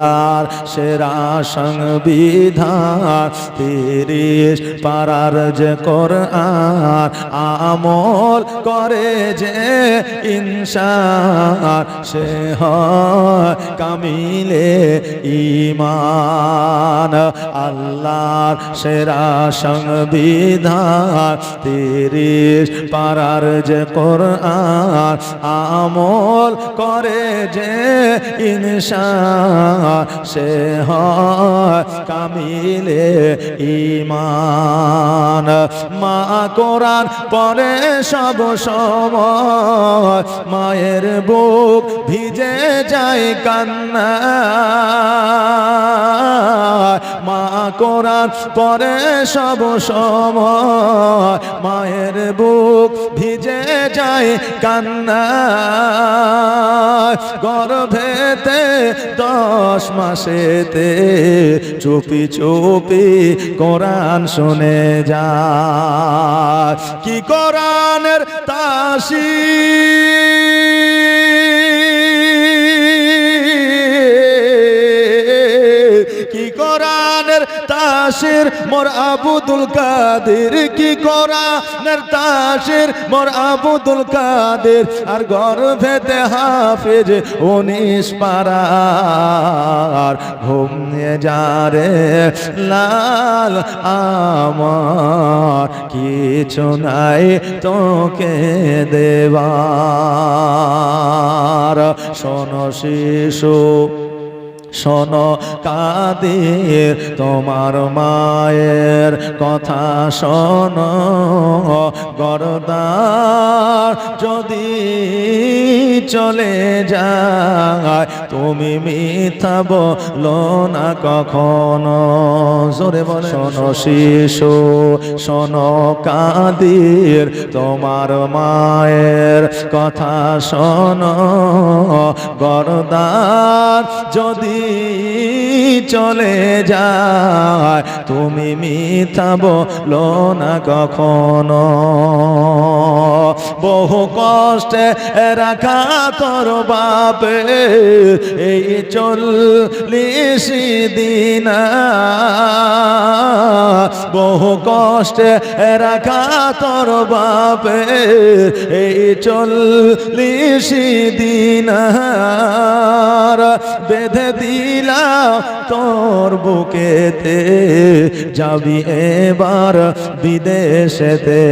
আর সেরা সংবিধান তিরিশ পারার যে কর আর আমল করে যে ইনসার সে কামিলে ইমান আল্লাহর সেরা সংবিধান তিরিশ পারার যে কর আর আমল করে যে ইনসান সে কামিলে ইমান মা কোরআন পরে সব সময়, মায়ের বুক ভিজে যায় কান্না। মা কোরআন পরে সব সময়, মায়ের বুক ভিজে যায় কান্না। গর্ভেতে দশ মাসেতে চুপি চুপি কোরআন শুনে যা কি কোরআনের তাসি তাসির মোর আবুদুল কাদের কি কোরআনের তাসির মোর আবুদুল কাদের, আর গর্ভেতে হাফেজ উনিশ পারার ঘুমিয়ে যা রে লাল আমার, কিছু নাই তোকে দেবার। শোনো শিশু শোনো, কাদের? তোমার মায়ের কথা শোনো, গরদার যদি চলে যায়, তুমি মিথ্যা বলো না কখনো। জোরে বলে শোনো শিশু, শোনো কাদির? তোমার মায়ের কথা শোনো, গরদার যদি চলে যায়। তুমি মিথ্যা না কখনো। বহু কষ্টে রাখা তোর বাপে এই চল্লিশ দিন। বহু কষ্টে রাখা তোর বাপে, এই চল্লিশ দিন বেঁধে দিলাম তোর বুকেতে, যাবি এবার বিদেশেতে।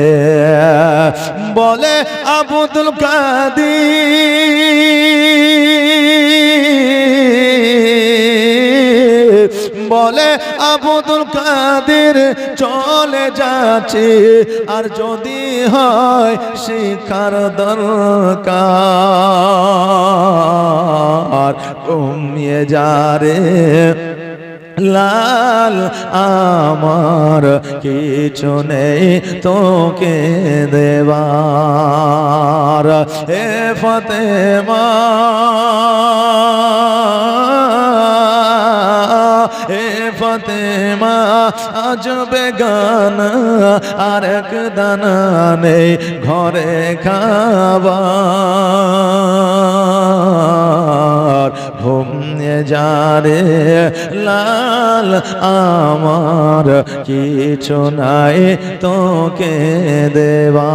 বলে আবুদুল কাদি আবুদুল কাদের চলে যাচ্ছে। আর যদি হয় শিখার দরকার, কমিয়ে যা রে। লাল আমার কিছু নেই তোকে দেবার। এ ফতেমা ফতেমা, আজ বেগান আর দানা নেই ঘরে খাবার ঘুমিয়ে যা রে লাল, আমার কিছু নাই তোকে দেবা